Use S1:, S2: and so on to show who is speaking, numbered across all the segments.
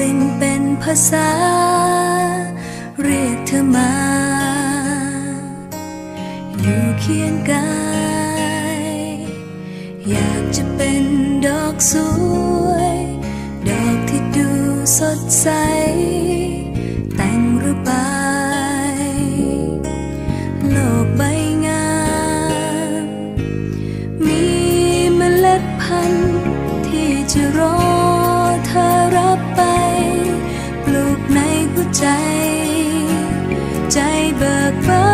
S1: ลิ่นเป็นภาษา เรียกเธอมา อยู่เคียงกาย อยากจะเป็นดอกสวย ดอกที่ดูสดใส ใจ ใจเบิกบา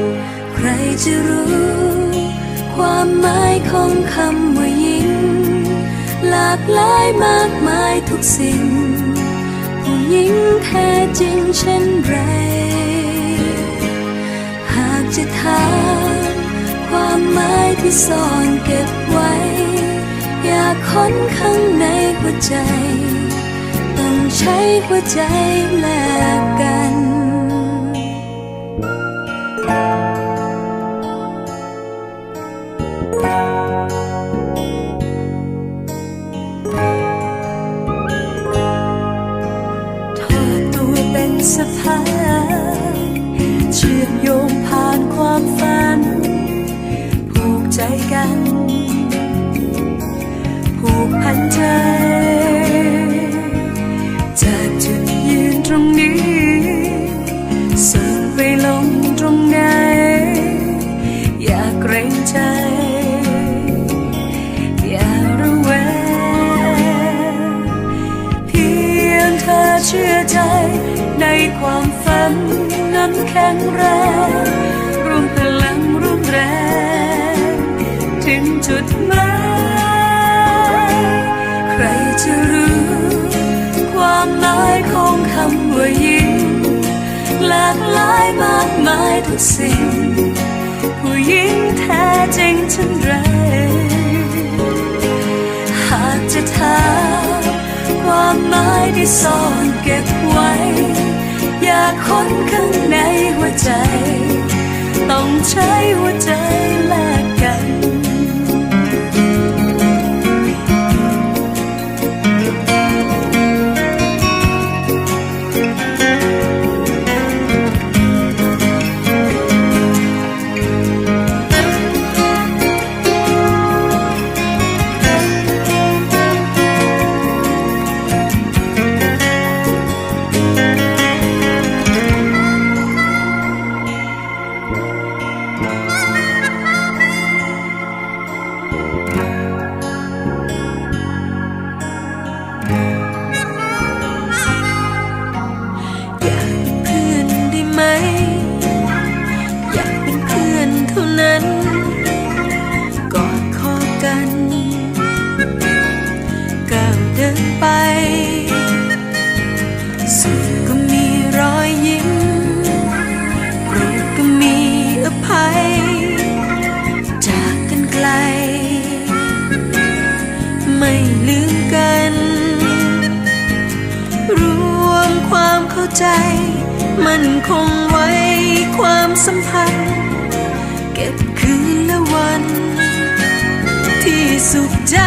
S1: นใครจะรู้ ความหมายของคำว่ายิ่งหลากหลายมากมายทุกสิ่ง ผู้หญิงแท้จริงเช่นไร หากจะถามความหมายที่ซ่อนเก็บไว้ อยากค้นข้างในหัวใจ ใช้หัวใจแลกกัน ทอดตัวเป็นสะพานเชื่อมโยงผ่านความฝัน งแรงรวมพลังร่วมแรง ถึงจุดหมายใครจะรู้ ความหมายของคำว่ายิ่งหลากหลายมากมายทุกสิ่ง ผู้หญิงแท้จริงเช่นไรหากจะถามความหมายที่ซ่อนเก็บไว้ อยากค้นข้าง ใจ มันคงไว้ความสัมพันธ์ เก็บคืนละวัน ที่สุขใจ